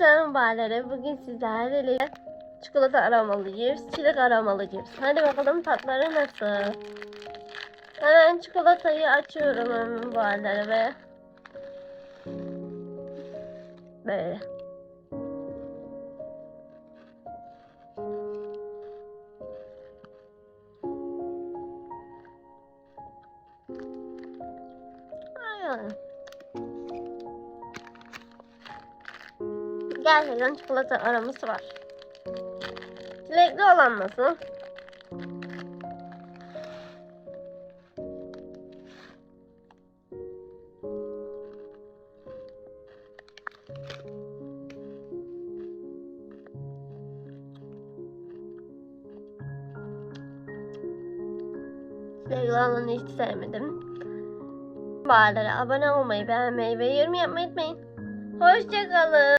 Merhaba bağları. Bugün sizlerle çikolata aromalıyız, çilek aromalıyız. Hadi bakalım tatları nasıl? Hemen çikolatayı açıyorum bağları ve böyle. Aynen. Gerçekten çikolata aroması var. Çilekli olan nasıl? Çilekli olanı hiç sevmedim. Bağlara abone olmayı, beğenmeyi ve yorum yapmayı unutmayın. Hoşçakalın.